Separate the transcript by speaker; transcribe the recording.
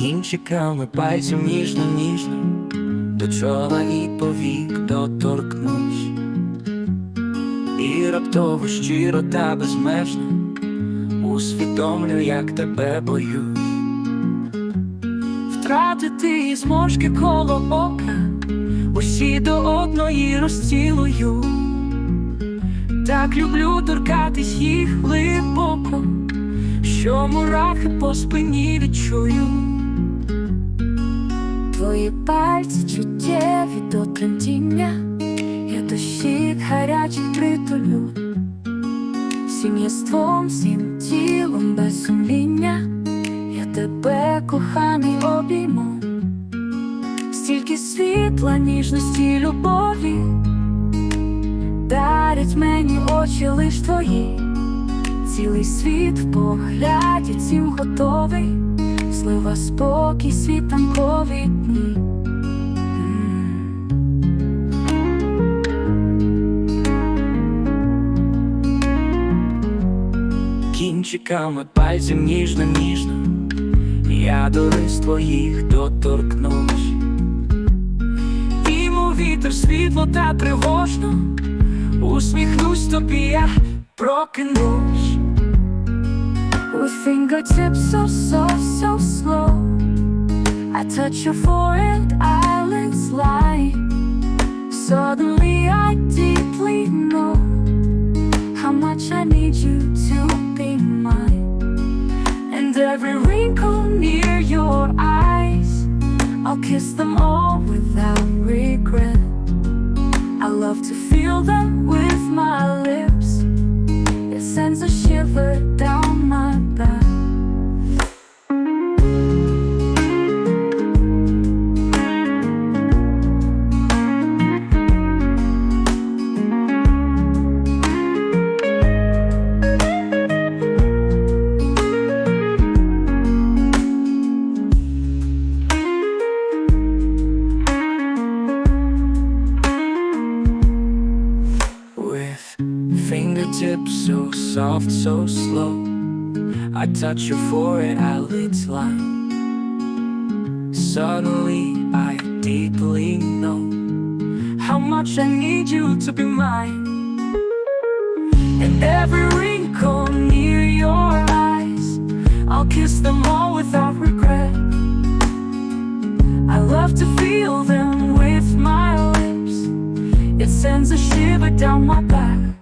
Speaker 1: Кінчиками пальців ніжно, ніжно. До чола і повік доторкнусь І раптово щиро та безмежно Усвідомлю, як тебе боюсь. Втратити зможки коло ока Усі до одної розцілую. Так люблю торкатись їх глибоко Що мурахи по спині відчую
Speaker 2: Твої пальці чуттєві до тремтіння, я дощі гарячих притулю, всім єством, всім тілом без сумління, я тебе коханий обійму, стільки світла, ніжності, любові, дарять мені очі лиш твої, цілий світ в погляді цім готовий. Слива спокій, світанкові дні.
Speaker 1: Кінчиками пальців ніжно, ніжно. Я до лист твоїх доторкнусь. Йому вітер світло та тривожно. Усміхнусь тобі, я прокинусь
Speaker 2: With fingertips so soft, so slow. I touch your forehead, eyelids light Suddenly I deeply know How much I need you to be mine. And every wrinkle near your eyes I'll kiss them all without regret. I love to feel them with my lips
Speaker 1: so soft, so slow. I touch your forehead, eyelids line. Suddenly I deeply know How much I need you to be mine. And every wrinkle near your eyes I'll kiss them all without regret. I love to feel them with my lips. It sends a shiver down my back